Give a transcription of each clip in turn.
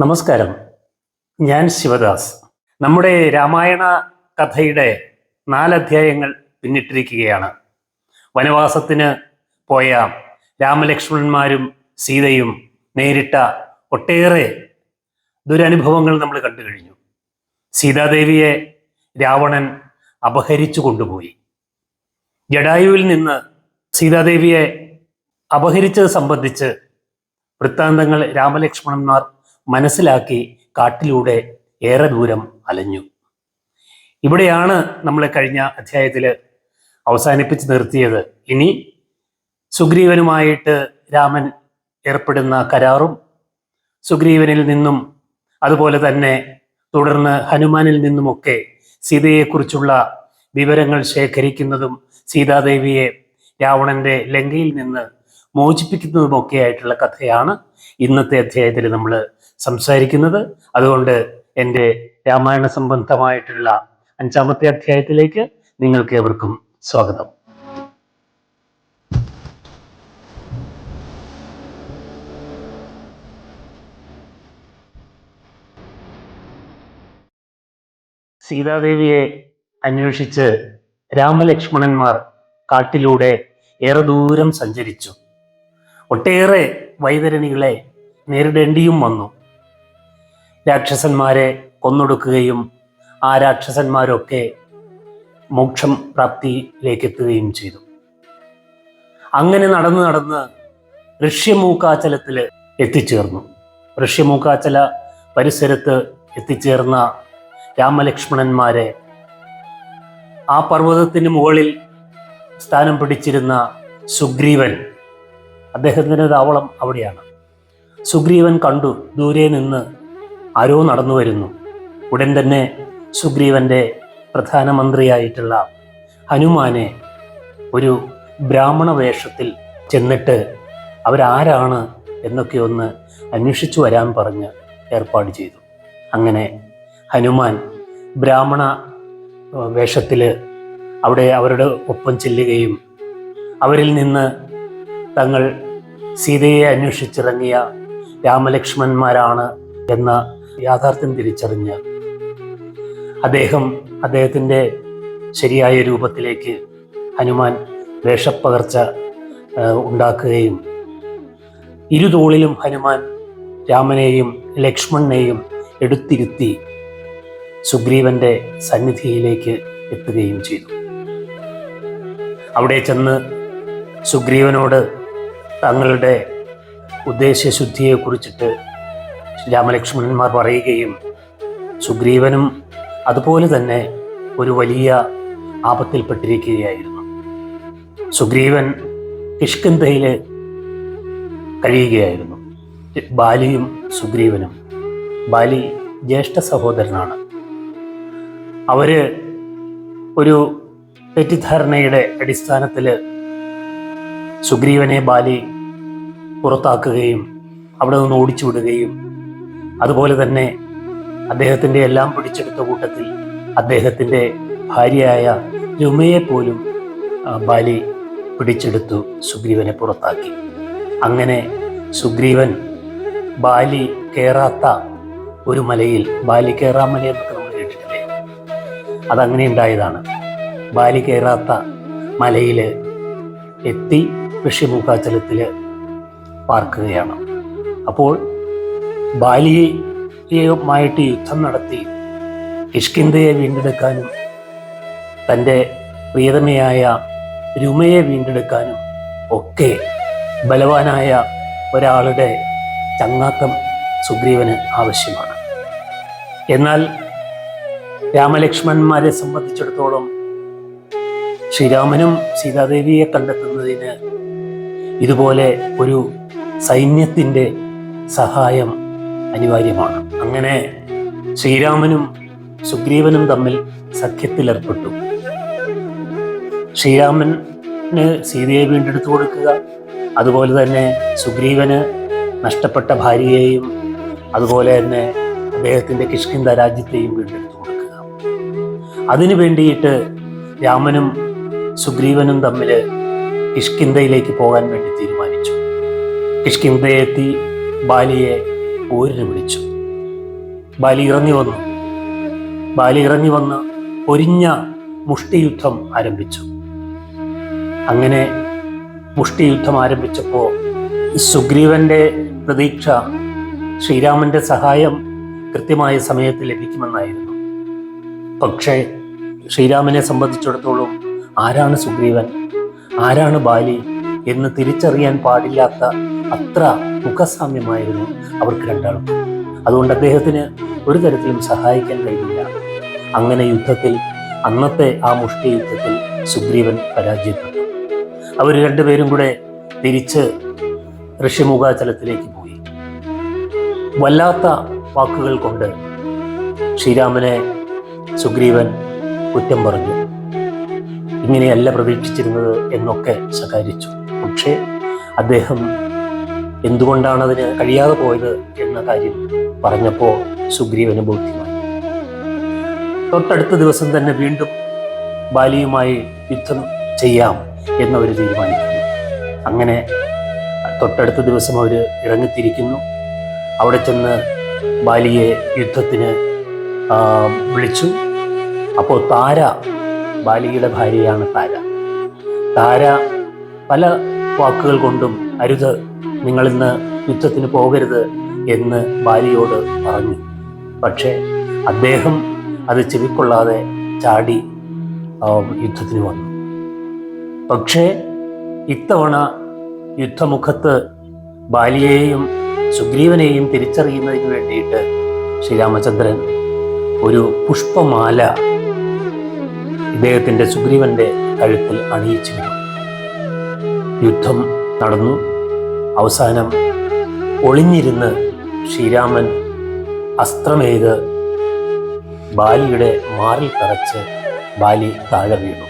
നമസ്കാരം. ഞാൻ ശിവദാസ്. നമ്മുടെ രാമായണ കഥയുടെ നാലധ്യായങ്ങൾ പിന്നിട്ടിരിക്കുകയാണ്. വനവാസത്തിന് പോയ രാമലക്ഷ്മണന്മാരും സീതയും നേരിട്ട ഒട്ടേറെ ദുരനുഭവങ്ങൾ നമ്മൾ കണ്ടു കഴിഞ്ഞു. സീതാദേവിയെ രാവണൻ അപഹരിച്ചു കൊണ്ടുപോയി. ജഡായുവിൽ നിന്ന് സീതാദേവിയെ അപഹരിച്ചത് സംബന്ധിച്ച് വൃത്താന്തങ്ങൾ രാമലക്ഷ്മണന്മാർ മനസ്സിലാക്കി കാട്ടിലൂടെ ഏറെ ദൂരം അലഞ്ഞു. ഇവിടെയാണ് നമ്മൾ കഴിഞ്ഞ അധ്യായത്തിൽ അവസാനിപ്പിച്ച് നിർത്തിയത്. ഇനി സുഗ്രീവനുമായിട്ട് രാമൻ ഏർപ്പെടുന്ന കരാറും സുഗ്രീവനിൽ നിന്നും അതുപോലെ തന്നെ തുടർന്ന് ഹനുമാനിൽ നിന്നുമൊക്കെ സീതയെക്കുറിച്ചുള്ള വിവരങ്ങൾ ശേഖരിക്കുന്നതും സീതാദേവിയെ രാവണന്റെ ലങ്കയിൽ നിന്ന് മോചിപ്പിക്കുന്നതുമൊക്കെ ആയിട്ടുള്ള കഥയാണ് ഇന്നത്തെ അധ്യായത്തിൽ നമ്മൾ സംസാരിക്കുന്നത്. അതുകൊണ്ട് എന്റെ രാമായണ സംബന്ധമായിട്ടുള്ള അഞ്ചാമത്തെ അധ്യായത്തിലേക്ക് നിങ്ങൾക്ക് ഏവർക്കും സ്വാഗതം. സീതാദേവിയെ അന്വേഷിച്ച് രാമലക്ഷ്മണന്മാർ കാട്ടിലൂടെ ഏറെ ദൂരം സഞ്ചരിച്ചു. ഒട്ടേറെ വൈതരണികളെ നേരിടേണ്ടിയും വന്നു. രാക്ഷസന്മാരെ കൊന്നൊടുക്കുകയും ആ രാക്ഷസന്മാരൊക്കെ മോക്ഷം പ്രാപ്തിയിലേക്ക് എത്തുകയും ചെയ്തു. അങ്ങനെ നടന്ന് നടന്ന് ഋഷ്യമൂക്കാചലത്തിൽ എത്തിച്ചേർന്നു. ഋഷ്യമൂക്കാചല പരിസരത്ത് എത്തിച്ചേർന്ന രാമലക്ഷ്മണന്മാരെ ആ പർവതത്തിന് മുകളിൽ സ്ഥാനം പിടിച്ചിരുന്ന സുഗ്രീവൻ അദ്ദേഹത്തിന്റെ താവളം അവിടെയാണ്. സുഗ്രീവൻ കണ്ടു ദൂരെ നിന്ന് ആരോ നടന്നു വരുന്നു. ഉടൻ തന്നെ സുഗ്രീവന്റെ പ്രധാനമന്ത്രിയായിട്ടുള്ള ഹനുമാനെ ഒരു ബ്രാഹ്മണ വേഷത്തിൽ ചെന്നിട്ട് അവരാരാണ് എന്നൊക്കെ ഒന്ന് അന്വേഷിച്ചു വരാൻ പറഞ്ഞ് ഏർപ്പാട് ചെയ്തു. അങ്ങനെ ഹനുമാൻ ബ്രാഹ്മണ വേഷത്തിൽ അവിടെ അവരുടെ ഒപ്പം ചെല്ലുകയും അവരിൽ നിന്ന് തങ്ങൾ സീതയെ അന്വേഷിച്ചിറങ്ങിയ രാമലക്ഷ്മണന്മാരാണ് എന്ന യാഥാർത്ഥ്യം തിരിച്ചറിഞ്ഞ് അദ്ദേഹം അദ്ദേഹത്തിന്റെ ശരിയായ രൂപത്തിലേക്ക് ഹനുമാൻ വേഷപ്പകർച്ച ഉണ്ടാക്കുകയും ഇരുതോളിലും ഹനുമാൻ രാമനെയും ലക്ഷ്മണനെയും എടുത്തിരുത്തി സുഗ്രീവന്റെ സന്നിധിയിലേക്ക് എത്തുകയും ചെയ്തു. അവിടെ ചെന്ന് സുഗ്രീവനോട് തങ്ങളുടെ ഉദ്ദേശ്യശുദ്ധിയെക്കുറിച്ചിട്ട് രാമലക്ഷ്മണന്മാർ പറയുകയും സുഗ്രീവനും അതുപോലെ തന്നെ ഒരു വലിയ ആപത്തിൽപ്പെട്ടിരിക്കുകയായിരുന്നു. സുഗ്രീവൻ കിഷ്കന്ധയിൽ കഴിയുകയായിരുന്നു. ബാലിയും സുഗ്രീവനും. ബാലി ജ്യേഷ്ഠ സഹോദരനാണ്. അവർ ഒരു തെറ്റിദ്ധാരണയുടെ അടിസ്ഥാനത്തിൽ സുഗ്രീവനെ ബാലി പുറത്താക്കുകയും അവിടെ നിന്ന് ഓടിച്ചു വിടുകയും അതുപോലെ തന്നെ അദ്ദേഹത്തിന്റെ എല്ലാം പിടിച്ചെടുത്ത കൂട്ടത്തിൽ അദ്ദേഹത്തിന്റെ ഭാര്യയായ രുമയെ പോലും ബാലി പിടിച്ചെടുത്തു സുഗ്രീവനെ പുറത്താക്കി. അങ്ങനെ സുഗ്രീവൻ ബാലി കയറാത്ത ഒരു മലയിൽ ബാലി കയറാമല എന്നൊക്കെ നമ്മൾ കേട്ടിട്ടില്ലേ? അതങ്ങനെ ഉണ്ടായതാണ്. ബാലി കയറാത്ത മലയിൽ എത്തി ഋഷിമുഖാചലത്തിൽ പാർക്കുകയാണ്. അപ്പോൾ ബാലിയുമായിട്ട് യുദ്ധം നടത്തി. കിഷ്കിന്ധയെ വീണ്ടെടുക്കാനും തന്റെ പ്രിയതമയായ രുമയെ വീണ്ടെടുക്കാനും ഒക്കെ ബലവാനായ ഒരാളുടെ ചങ്ങാത്തം സുഗ്രീവന് ആവശ്യമാണ്. എന്നാൽ രാമലക്ഷ്മണന്മാരെ സംബന്ധിച്ചിടത്തോളം ശ്രീരാമനും സീതാദേവിയെ കണ്ടെത്തുന്നതിന് ഇതുപോലെ ഒരു സൈന്യത്തിന്റെ സഹായം അനിവാര്യമാണ്. അങ്ങനെ ശ്രീരാമനും സുഗ്രീവനും തമ്മിൽ സഖ്യത്തിലേർപ്പെട്ടു. ശ്രീരാമന് സീതയെ വീണ്ടെടുത്തു കൊടുക്കുക അതുപോലെ തന്നെ സുഗ്രീവന് നഷ്ടപ്പെട്ട ഭാര്യയെയും അതുപോലെ തന്നെ അദ്ദേഹത്തിന്റെ കിഷ്കിന്ത രാജ്യത്തെയും വീണ്ടെടുത്തു കൊടുക്കുക. അതിനു വേണ്ടിയിട്ട് രാമനും സുഗ്രീവനും തമ്മിൽ കിഷ്കിന്തയിലേക്ക് പോകാൻ വേണ്ടി തീരുമാനിച്ചു. കിഷ്കിന്തയെത്തി ബാലിയെ പോരിന് വിളിച്ചു. ബാലി ഇറങ്ങി വന്നു. ബാലി ഇറങ്ങി വന്ന് ഒരിഞ്ഞ മുഷ്ടിയുദ്ധം ആരംഭിച്ചു. അങ്ങനെ മുഷ്ടിയുദ്ധം ആരംഭിച്ചപ്പോൾ സുഗ്രീവന്റെ പ്രതീക്ഷ ശ്രീരാമന്റെ സഹായം കൃത്യമായ സമയത്ത് ലഭിക്കുമെന്നായിരുന്നു. പക്ഷേ ശ്രീരാമനെ സംബന്ധിച്ചിടത്തോളം ആരാണ് സുഗ്രീവൻ? ആരാണ് ബാലി? എന്ന് തിരിച്ചറിയാൻ പാടില്ലാത്ത അത്ര മുഖസാമ്യമായിരുന്നു അവർക്ക് രണ്ടാൾക്കും അതുകൊണ്ട് അദ്ദേഹത്തിന് ഒരു തരത്തിലും സഹായിക്കാൻ കഴിഞ്ഞില്ല. അങ്ങനെ യുദ്ധത്തിൽ അന്നത്തെ ആ മുഷ്ടി യുദ്ധത്തിൽ സുഗ്രീവൻ പരാജയപ്പെട്ടു. അവർ രണ്ടുപേരും കൂടെ തിരിച്ച് ഋഷിമുഖാചലത്തിലേക്ക് പോയി. വല്ലാത്ത വാക്കുകൾ കൊണ്ട് ശ്രീരാമനെ സുഗ്രീവൻ കുറ്റം പറഞ്ഞു. ഇങ്ങനെയല്ല പ്രതീക്ഷിച്ചിരുന്നത് എന്നൊക്കെ ശകാരിച്ചു പക്ഷേ അദ്ദേഹം എന്തുകൊണ്ടാണ് അതിന് കഴിയാതെ പോയത് എന്ന കാര്യം പറഞ്ഞപ്പോൾ സുഗ്രീവന് ബോധ്യമായി. തൊട്ടടുത്ത ദിവസം തന്നെ വീണ്ടും ബാലിയുമായി യുദ്ധം ചെയ്യാം എന്നവർ തീരുമാനിക്കുന്നു. അങ്ങനെ തൊട്ടടുത്ത ദിവസം അവർ ഇറങ്ങിത്തിരിക്കുന്നു. അവിടെ ചെന്ന് ബാലിയെ യുദ്ധത്തിന് വിളിച്ചു. അപ്പോൾ താര ബാലിയുടെ ഭാര്യയാണ് താര. താര പല വാക്കുകൾ കൊണ്ടും അരുത് നിങ്ങളിന്ന് യുദ്ധത്തിന് പോകരുത് എന്ന് ബാലിയോട് പറഞ്ഞു. പക്ഷേ അദ്ദേഹം അത് ചെവിക്കൊള്ളാതെ ചാടി യുദ്ധത്തിന് വന്നു. പക്ഷേ ഇത്തവണ യുദ്ധമുഖത്ത് ബാലിയെയും സുഗ്രീവനെയും തിരിച്ചറിയുന്നതിന് വേണ്ടിയിട്ട് ശ്രീരാമചന്ദ്രൻ ഒരു പുഷ്പമാല ഇദ്ദേഹത്തിന്റെ സുഗ്രീവന്റെ കഴുത്തിൽ അണിയിച്ചിരുന്നു. യുദ്ധം നടന്നു. അവസാനം ഒളിഞ്ഞിരുന്ന് ശ്രീരാമൻ അസ്ത്രമേത് ബാലിയുടെ മാറിൽ തറച്ച് ബാലി താഴെ വീണു.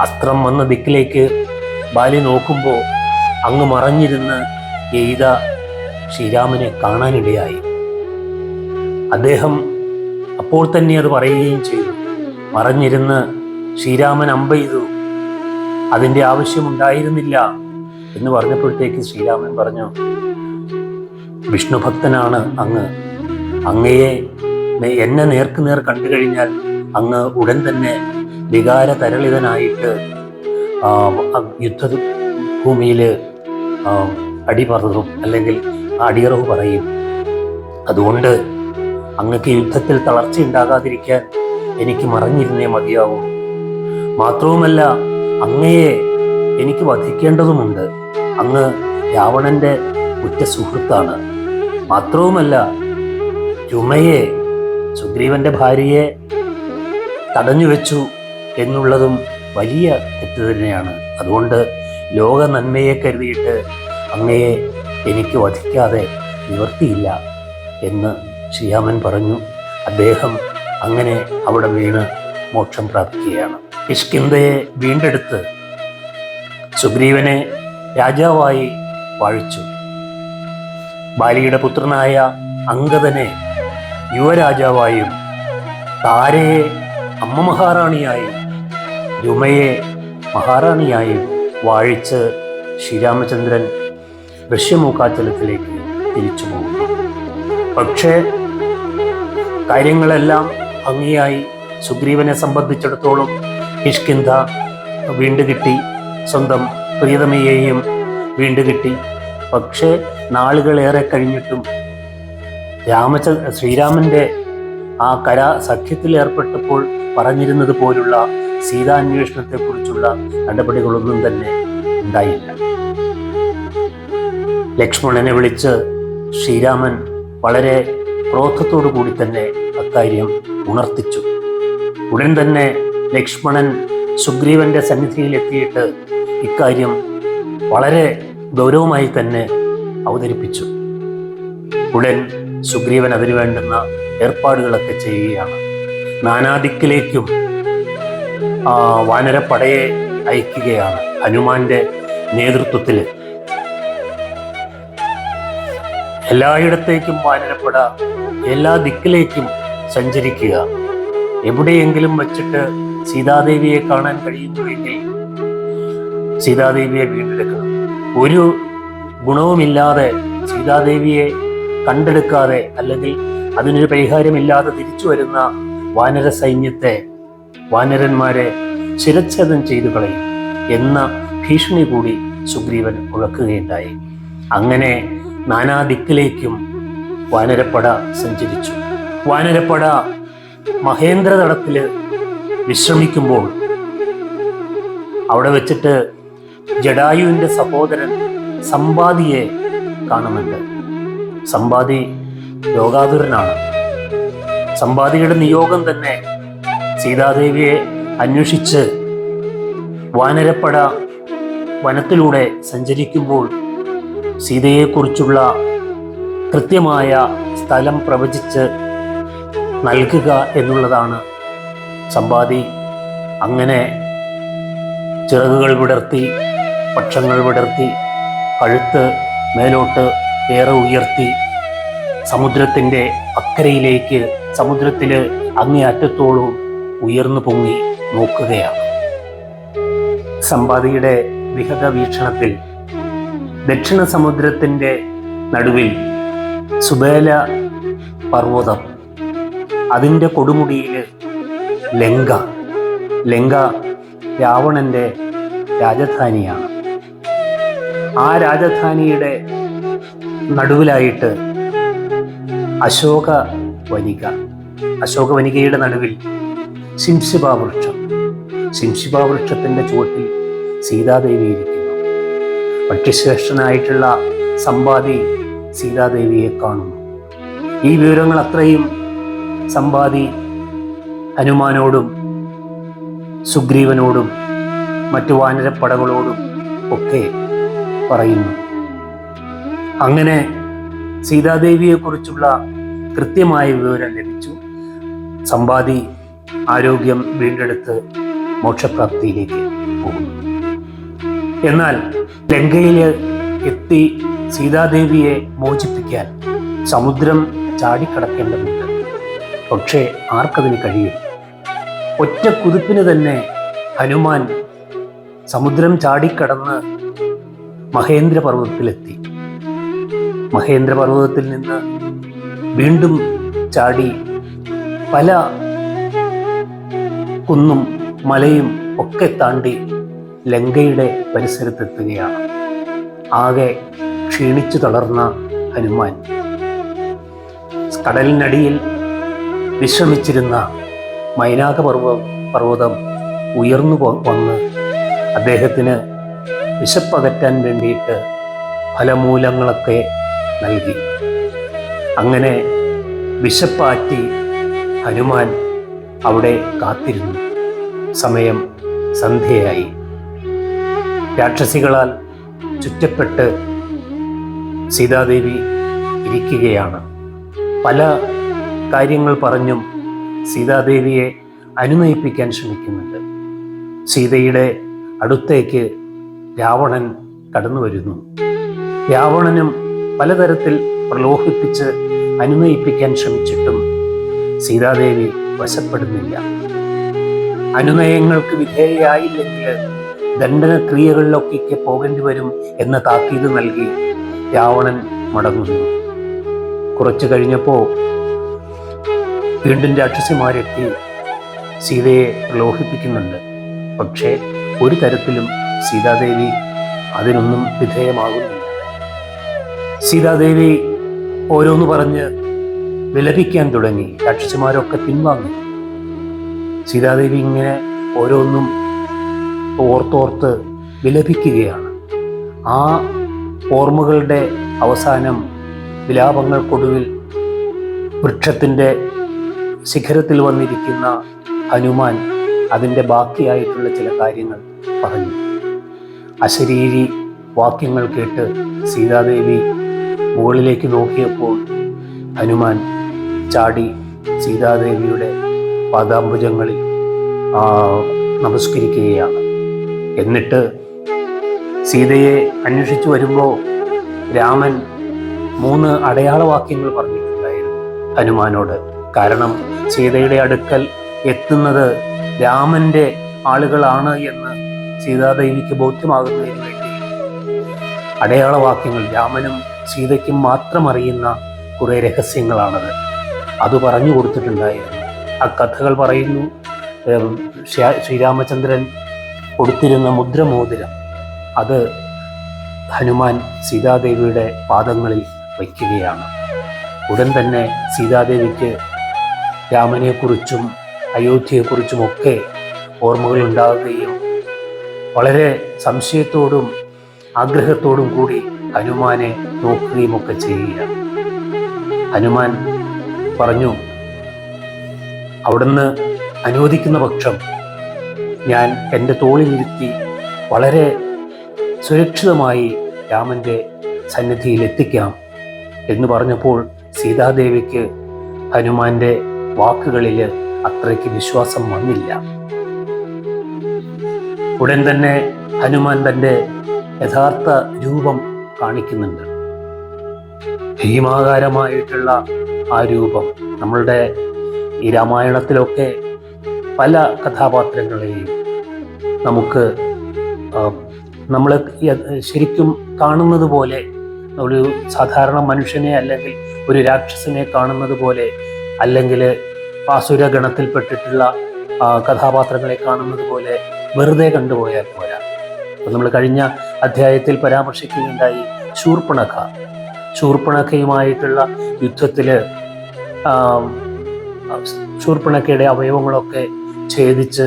അസ്ത്രം വന്ന ദിക്കിലേക്ക് ബാലി നോക്കുമ്പോൾ അങ്ങ് മറഞ്ഞിരുന്ന് എയ്ത ശ്രീരാമനെ കാണാനിടയായി. അദ്ദേഹം അപ്പോൾ തന്നെ അത് പറയുകയും ചെയ്തു. മറഞ്ഞിരുന്ന് ശ്രീരാമൻ അമ്പെയ്തു അതിന്റെ ആവശ്യമുണ്ടായിരുന്നില്ല എന്ന് പറഞ്ഞപ്പോഴത്തേക്ക് ശ്രീരാമൻ പറഞ്ഞു വിഷ്ണു ഭക്തനാണ് അങ്ങ്. അങ്ങയെ എന്നെ നേർക്ക് നേർ കണ്ടു കഴിഞ്ഞാൽ അങ്ങ് ഉടൻ തന്നെ വികാര തരളിതനായിട്ട് യുദ്ധ ഭൂമിയിൽ അടിപറതും അല്ലെങ്കിൽ അടിയറവ് പറയും. അതുകൊണ്ട് അങ്ങക്ക് യുദ്ധത്തിൽ തളർച്ച ഉണ്ടാകാതിരിക്കാൻ എനിക്ക് മറഞ്ഞിരുന്നേ മതിയാവും. മാത്രവുമല്ല അങ്ങയെ എനിക്ക് വധിക്കേണ്ടതുമുണ്ട്. അങ്ങ് രാവണന്റെ ഉറ്റ സുഹൃത്താണ്. മാത്രവുമല്ല ചുമയെ സുഗ്രീവന്റെ ഭാര്യയെ തടഞ്ഞു വെച്ചു എന്നുള്ളതും വലിയ തെറ്റ് തന്നെയാണ്. അതുകൊണ്ട് ലോക നന്മയെ കരുതിയിട്ട് അങ്ങയെ എനിക്ക് വധിക്കാതെ നിവർത്തിയില്ല എന്ന് ശ്രീരാമൻ പറഞ്ഞു. അദ്ദേഹം അങ്ങനെ അവിടെ വീണ് മോക്ഷം പ്രാപിക്കുകയാണ്. കിഷ്കിന്ധയെ വീണ്ടെടുത്ത് സുഗ്രീവനെ രാജാവായി വാഴിച്ചു. ബാലിയുടെ പുത്രനായ അങ്കദനെ യുവരാജാവായും താരയെ അമ്മ മഹാറാണിയായും രുമയെ മഹാറാണിയായും വാഴിച്ച് ശ്രീരാമചന്ദ്രൻ ദൃശ്യമൂക്കാച്ചലത്തിലേക്ക് തിരിച്ചു പോകുന്നു. പക്ഷേ കാര്യങ്ങളെല്ലാം ഭംഗിയായി സുഗ്രീവനെ സംബന്ധിച്ചിടത്തോളം കിഷ്കിന്ധ വീണ്ടുകിട്ടി. സ്വന്തം പ്രിയതമയെയും വീണ്ടുകിട്ടി. പക്ഷേ നാളുകളേറെ കഴിഞ്ഞിട്ടും രാമചന്ദ്ര ശ്രീരാമന്റെ ആ കരാ സഖ്യത്തിൽ ഏർപ്പെട്ടപ്പോൾ പറഞ്ഞിരുന്നത് പോലുള്ള സീതാന്വേഷണത്തെക്കുറിച്ചുള്ള നടപടികളൊന്നും തന്നെ ഉണ്ടായില്ല. ലക്ഷ്മണനെ വിളിച്ച് ശ്രീരാമൻ വളരെ ക്രോധത്തോടു കൂടി തന്നെ അക്കാര്യം ഉണർത്തിച്ചു. ഉടൻ തന്നെ ലക്ഷ്മണൻ സുഗ്രീവന്റെ സന്നിധിയിൽ എത്തിയിട്ട് ഇക്കാര്യം വളരെ ഗൗരവമായി തന്നെ അവതരിപ്പിച്ചു. ഉടൻ സുഗ്രീവൻ അതിനു വേണ്ടുന്ന ഏർപ്പാടുകളൊക്കെ ചെയ്യുകയാണ്. നാനാദിക്കിലേക്കും വാനരപ്പടയെ അയക്കുകയാണ് ഹനുമാന്റെ നേതൃത്വത്തിൽ എല്ലായിടത്തേക്കും വാനരപ്പട എല്ലാ ദിക്കിലേക്കും സഞ്ചരിക്കുക. എവിടെയെങ്കിലും വച്ചിട്ട് സീതാദേവിയെ കാണാൻ കഴിയുന്നുവെങ്കിൽ സീതാദേവിയെ വീണ്ടെടുക്കണം. ഒരു ഗുണവുമില്ലാതെ സീതാദേവിയെ കണ്ടെടുക്കാതെ അല്ലെങ്കിൽ അതിനൊരു പരിഹാരമില്ലാതെ തിരിച്ചു വരുന്ന വാനര സൈന്യത്തെ വാനരന്മാരെ ശിരച്ഛേദം ചെയ്തു കളയും എന്ന ഭീഷണി കൂടി സുഗ്രീവൻ മുഴക്കുകയുണ്ടായി അങ്ങനെ നാനാ ദിക്കിലേക്കും വാനരപ്പട സഞ്ചരിച്ചു. വാനരപ്പട മഹേന്ദ്രതടത്തിൽ വിശ്രമിക്കുമ്പോൾ അവിടെ വെച്ചിട്ട് ജഡായുവിന്റെ സഹോദരൻ സമ്പാദിയെ കാണുന്നുണ്ട്. സമ്പാദി രോഗാതുരനാണ്. സമ്പാദിയുടെ നിയോഗം തന്നെ സീതാദേവിയെ അന്വേഷിച്ച് വാനരപ്പട വനത്തിലൂടെ സഞ്ചരിക്കുമ്പോൾ സീതയെക്കുറിച്ചുള്ള കൃത്യമായ സ്ഥലം പ്രവചിച്ച് നൽകുക എന്നുള്ളതാണ് സമ്പാദി. അങ്ങനെ ചിറകുകൾ വിടർത്തി പക്ഷങ്ങൾ വിടർത്തി കഴുത്ത് മേലോട്ട് ഏറെ ഉയർത്തി സമുദ്രത്തിന്റെ അക്കരയിലേക്ക് സമുദ്രത്തിൽ അങ്ങേയറ്റത്തോളം ഉയർന്നു പൊങ്ങി നോക്കുകയാണ്. സമ്പാദിയുടെ വിഹത വീക്ഷണത്തിൽ ദക്ഷിണ സമുദ്രത്തിന്റെ നടുവിൽ സുബേല പർവതം. അതിന്റെ കൊടുമുടിയിൽ ലങ്ക. ലങ്ക രാവണന്റെ രാജധാനിയാണ്. ആ രാജധാനിയുടെ നടുവിലായിട്ട് അശോക വനിക അശോക വനികയുടെ നടുവിൽ ശിംശിബ വൃക്ഷം ചുവട്ടിൽ സീതാദേവി ഇരിക്കുന്നു. ഭക്ഷ്യശ്രേഷ്ഠനായിട്ടുള്ള സമ്പാദി സീതാദേവിയെ കാണുന്നു. ഈ വിവരങ്ങൾ അത്രയും സമ്പാദി ഹനുമാനോടും സുഗ്രീവനോടും മറ്റു വാനരപ്പടകളോടും ഒക്കെ പറയുന്നു. അങ്ങനെ സീതാദേവിയെക്കുറിച്ചുള്ള കൃത്യമായ വിവരം ലഭിച്ചു. സമ്പാദി ആരോഗ്യം വീണ്ടെടുത്ത് മോക്ഷപ്രാപ്തിയിലേക്ക് പോകുന്നു. എന്നാൽ ലങ്കയിൽ എത്തി സീതാദേവിയെ മോചിപ്പിക്കാൻ സമുദ്രം ചാടിക്കടക്കേണ്ടതുണ്ട്. പക്ഷേ ആർക്കതിന് കഴിയും? ഒറ്റ കുതിപ്പിന് തന്നെ ഹനുമാൻ സമുദ്രം ചാടിക്കടന്ന് മഹേന്ദ്രപർവതത്തിലെത്തി. മഹേന്ദ്രപർവതത്തിൽ നിന്ന് വീണ്ടും ചാടി പല കുന്നും മലയും ഒക്കെ താണ്ടി ലങ്കയുടെ പരിസരത്തെത്തുകയാണ്. ആകെ ക്ഷീണിച്ചു തളർന്ന ഹനുമാൻ. കടലിനടിയിൽ വിശ്രമിച്ചിരുന്ന മൈനാക പർവ പർവതം ഉയർന്നു വന്ന് അദ്ദേഹത്തിന് വിശപ്പകറ്റാൻ വേണ്ടിയിട്ട് ഫലമൂലങ്ങളൊക്കെ നൽകി. അങ്ങനെ വിശപ്പാറ്റി ഹനുമാൻ അവിടെ കാത്തിരുന്നു. സമയം സന്ധ്യയായി. രാക്ഷസികളാൽ ചുറ്റപ്പെട്ട് സീതാദേവി ഇരിക്കുകയാണ്. പല കാര്യങ്ങൾ പറഞ്ഞും സീതാദേവിയെ അനുനയിപ്പിക്കാൻ ശ്രമിക്കുന്നുണ്ട്. സീതയുടെ അടുത്തേക്ക് രാവണൻ കടന്നു വരുന്നു. രാവണനും പലതരത്തിൽ പ്രലോഭിപ്പിച്ച് അനുനയിപ്പിക്കാൻ ശ്രമിച്ചിട്ടും സീതാദേവി വശപ്പെടുന്നില്ല. അനുനയങ്ങൾക്ക് വിധേയയായില്ലെങ്കിൽ ദണ്ഡനക്രിയകളിലൊക്കെ പോകേണ്ടി വരും എന്ന താക്കീത് നൽകി രാവണൻ മടങ്ങുന്നു. കുറച്ചു കഴിഞ്ഞപ്പോൾ വീണ്ടും രാക്ഷസിമാരെത്തി സീതയെ പ്രലോഭിപ്പിക്കുന്നുണ്ട്. പക്ഷേ ഒരു തരത്തിലും സീതാദേവി അതിനൊന്നും വിധേയമാകുന്നില്ല. സീതാദേവി ഓരോന്ന് പറഞ്ഞ് വിലപിക്കാൻ തുടങ്ങി. രാക്ഷസിമാരൊക്കെ പിൻവാങ്ങി സീതാദേവി ഇങ്ങനെ ഓരോന്നും ഓർത്തോർത്ത് വിലപിക്കുകയാണ്. ആ ഓർമ്മകളുടെ അവസാനം വിലാപങ്ങൾക്കൊടുവിൽ വൃക്ഷത്തിന്റെ ശിഖരത്തിൽ വന്നിരിക്കുന്ന ഹനുമാൻ അതിന്റെ ബാക്കിയായിട്ടുള്ള ചില കാര്യങ്ങൾ പറഞ്ഞു. അശരീരി വാക്യങ്ങൾ കേട്ട് സീതാദേവി മുകളിലേക്ക് നോക്കിയപ്പോൾ ഹനുമാൻ ചാടി സീതാദേവിയുടെ പാദാംബുജങ്ങളിൽ നമസ്കരിക്കുകയാണ്. എന്നിട്ട് സീതയെ അന്വേഷിച്ചു വരുമ്പോൾ രാമൻ മൂന്ന് അടയാളവാക്യങ്ങൾ പറഞ്ഞിട്ടുണ്ടായിരുന്നു ഹനുമാനോട്. കാരണം സീതയുടെ അടുക്കൽ എത്തുന്നത് രാമന്റെ ആളുകളാണ് എന്ന് സീതാദേവിക്ക് ബോധ്യമാകുന്നതിന് വേണ്ടി. അടയാളവാക്യങ്ങൾ രാമനും സീതയ്ക്കും മാത്രം അറിയുന്ന കുറേ രഹസ്യങ്ങളാണത്. അത് പറഞ്ഞു കൊടുത്തിട്ടുണ്ടായിരുന്നു. ആ കഥകൾ പറയുന്നു ശ്രീരാമചന്ദ്രൻ കൊടുത്തിരുന്ന മുദ്രമോതിരം. അത് ഹനുമാൻ സീതാദേവിയുടെ പാദങ്ങളിൽ വയ്ക്കുകയാണ്. ഉടൻ തന്നെ സീതാദേവിക്ക് രാമനെക്കുറിച്ചും അയോധ്യയെക്കുറിച്ചുമൊക്കെ ഓർമ്മകൾ ഉണ്ടാവുകയും വളരെ സംശയത്തോടും ആഗ്രഹത്തോടും കൂടി ഹനുമാനെ നോക്കുകയും ഒക്കെ ചെയ്യുക. ഹനുമാൻ പറഞ്ഞു അവിടുന്ന് അനുവദിക്കുന്ന പക്ഷം ഞാൻ എന്റെ തോളിലിരുത്തി വളരെ സുരക്ഷിതമായി രാമന്റെ സന്നിധിയിൽ എത്തിക്കാം എന്ന് പറഞ്ഞപ്പോൾ സീതാദേവിക്ക് ഹനുമാന്റെ വാക്കുകളിൽ അത്രയ്ക്ക് വിശ്വാസം വന്നില്ല. ഉടൻ തന്നെ ഹനുമാൻ തന്റെ യഥാർത്ഥ രൂപം കാണിക്കുന്നുണ്ട്. ഭീമാകാരമായിട്ടുള്ള ആ രൂപം. നമ്മളുടെ ഈ രാമായണത്തിലൊക്കെ പല കഥാപാത്രങ്ങളെയും നമുക്ക് നമ്മൾ ശരിക്കും കാണുന്നത് പോലെ ഒരു സാധാരണ മനുഷ്യനെ അല്ലെങ്കിൽ ഒരു രാക്ഷസനെ കാണുന്നത് പോലെ അല്ലെങ്കിൽ ആസുര ഗണത്തിൽപ്പെട്ടിട്ടുള്ള കഥാപാത്രങ്ങളെ കാണുന്നത് പോലെ വെറുതെ കണ്ടുപോയാൽ പോരാ. അപ്പം നമ്മൾ കഴിഞ്ഞ അധ്യായത്തിൽ പരാമർശിക്കുകയുണ്ടായി ശൂർപ്പണഖ. ശൂർപ്പണഖയുമായിട്ടുള്ള യുദ്ധത്തിൽ ശൂർപ്പണക്കയുടെ അവയവങ്ങളൊക്കെ ഛേദിച്ച്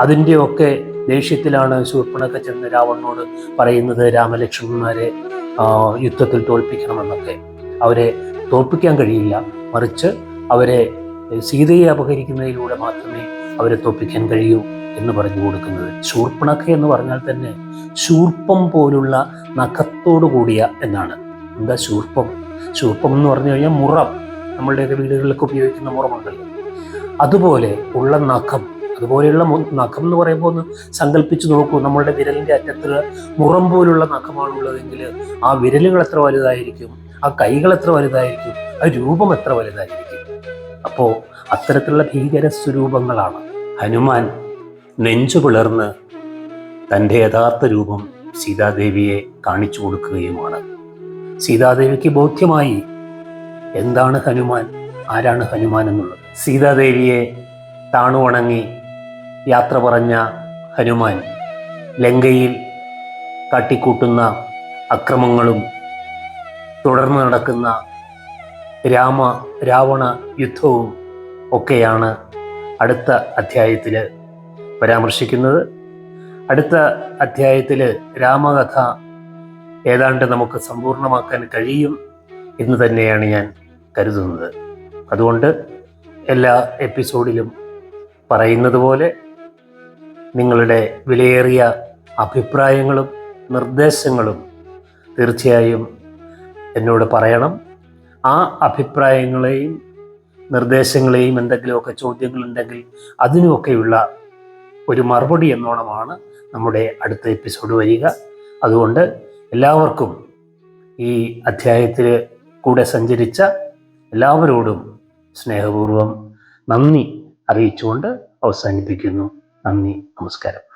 അതിന്റെയൊക്കെ ദേഷ്യത്തിലാണ് ശൂർപ്പണഖ ചെന്ന് രാവണനോട് പറയുന്നത് രാമലക്ഷ്മണന്മാരെ യുദ്ധത്തിൽ തോൽപ്പിക്കണമെന്നൊക്കെ. അവരെ തോൽപ്പിക്കാൻ കഴിയില്ല. മറിച്ച് അവരെ സീതയെ അപഹരിക്കുന്നതിലൂടെ മാത്രമേ അവരെ തോപ്പിക്കാൻ കഴിയൂ എന്ന് പറഞ്ഞു കൊടുക്കുന്നത്. ശൂർപ്പണഖ എന്ന് പറഞ്ഞാൽ തന്നെ ശൂർപ്പം പോലുള്ള നഖത്തോടു കൂടിയ എന്നാണ്. എന്താ ശൂർപ്പം? ശൂർപ്പം എന്ന് പറഞ്ഞു കഴിഞ്ഞാൽ മുറം. നമ്മളുടെയൊക്കെ വീടുകളിലൊക്കെ ഉപയോഗിക്കുന്ന മുറമുണ്ടല്ലോ. അതുപോലെ ഉള്ള നഖം. അതുപോലെയുള്ള നഖം എന്ന് പറയുമ്പോൾ ഒന്ന് സങ്കല്പിച്ച് നോക്കൂ. നമ്മളുടെ വിരലിന്റെ അറ്റത്ത് മുറം പോലുള്ള നഖമാണുള്ളതെങ്കിൽ ആ വിരലുകൾ എത്ര വലുതായിരിക്കും? ആ കൈകൾ എത്ര വലുതായിരിക്കും? ആ രൂപം എത്ര വലുതായിരിക്കും? അപ്പോ അത്തരത്തിലുള്ള ഭീകര സ്വരൂപങ്ങളാണ് ഹനുമാൻ നെഞ്ചു പിളർന്ന് തന്റെ യഥാർത്ഥ രൂപം സീതാദേവിയെ കാണിച്ചു കൊടുക്കുകയുമാണ്. സീതാദേവിക്ക് ബോധ്യമായി എന്താണ് ഹനുമാൻ? ആരാണ് ഹനുമാൻ എന്നുള്ളത്? സീതാദേവിയെ താണുവണങ്ങി യാത്ര പറഞ്ഞ ഹനുമാൻ ലങ്കയിൽ കാട്ടിക്കൂട്ടുന്ന അക്രമങ്ങളും തുടർന്ന് നടക്കുന്ന രാമ രാവണ യുദ്ധവും ഒക്കെയാണ് അടുത്ത അധ്യായത്തിൽ പരാമർശിക്കുന്നത്. അടുത്ത അധ്യായത്തിൽ രാമകഥ ഏതാണ്ട് നമുക്ക് സമ്പൂർണമാക്കാൻ കഴിയും എന്ന് തന്നെയാണ് ഞാൻ കരുതുന്നത്. അതുകൊണ്ട് എല്ലാ എപ്പിസോഡിലും പറയുന്നത് പോലെ നിങ്ങളുടെ വിലയേറിയ അഭിപ്രായങ്ങളും നിർദ്ദേശങ്ങളും തീർച്ചയായും എന്നോട് പറയണം. ആ അഭിപ്രായങ്ങളെയും നിർദ്ദേശങ്ങളെയും എന്തെങ്കിലുമൊക്കെ ചോദ്യങ്ങളുണ്ടെങ്കിൽ അതിനുമൊക്കെയുള്ള ഒരു മറുപടി എന്നോണമാണ് നമ്മുടെ അടുത്ത എപ്പിസോഡ് വരിക. അതുകൊണ്ട് എല്ലാവർക്കും ഈ അധ്യായത്തിൽ കൂടെ സഞ്ചരിച്ച എല്ലാവരോടും സ്നേഹപൂർവം നന്ദി അറിയിച്ചുകൊണ്ട് അവസാനിപ്പിക്കുന്നു. നന്ദി നമസ്കാരം.